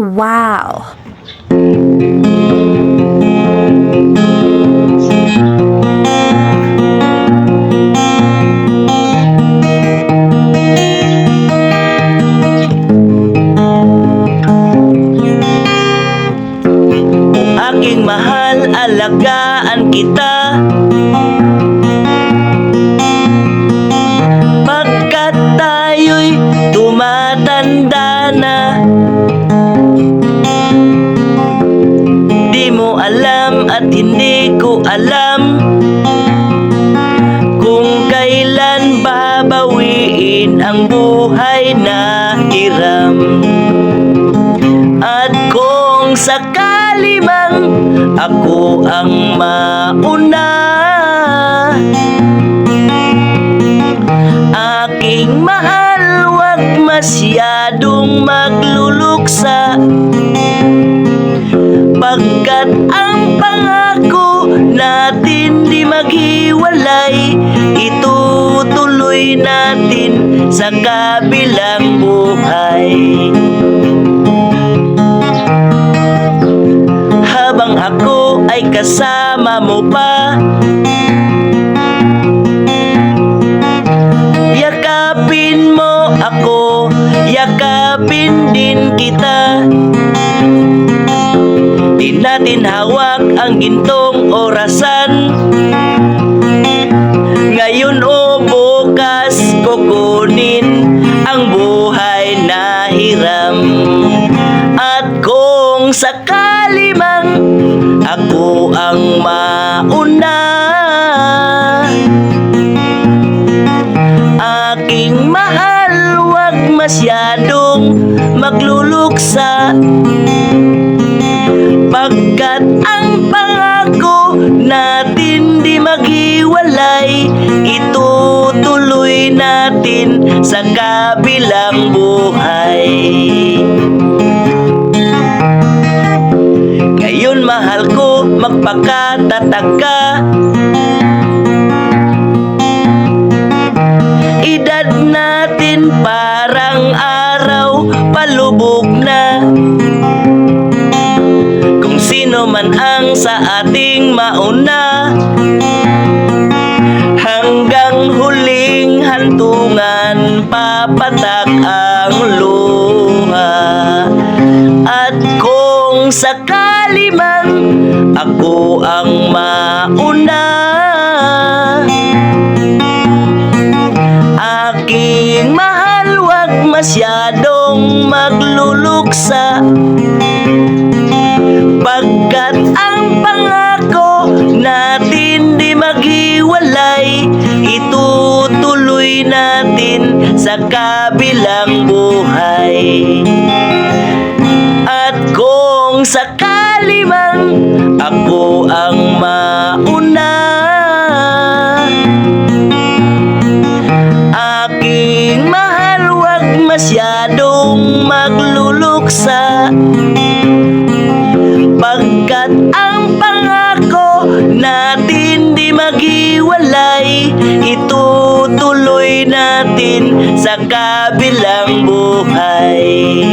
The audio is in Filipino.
Wow! Aking mahal, alagaan kita alam Kung kailan babawiin ang buhay na hiram. At kung sakali mang ako ang mauna Aking mahal, wag masyadong magluluksa Pagkat ang pangako natin di maghiwalay Itutuloy natin sa kabilang buhay. Habang ako ay kasama mo pa Yakapin mo ako, yakapin din kita Di natin hawak ang gintong orasan. Ngayon o bukas kukunin ang buhay na hiram. At kung sakali mang ako ang mauna Aking mahal, wag masyadong magluluksa Pagkat ang pangako natin di maghiwalay Itutuloy natin sa kabilang buhay. Ngayon mahal ko, magpakatatag ka. Edad natin parang araw palubog na Kung sino man ang sa ating mauna Hanggang huling hantungan papatak ang luha. At kung sakali man ako ang mauna Aking mahal, wag masyadong magluluksa Pagkat ang pangako natin di maghiwalay Itutuloy natin sa kabilang buhay. At kung sakali man ako ang mauna Aking mahal, wag masyadong magluluksa Pagkat ang pangako natin di maghiwalay Itutuloy natin sa kabilang buhay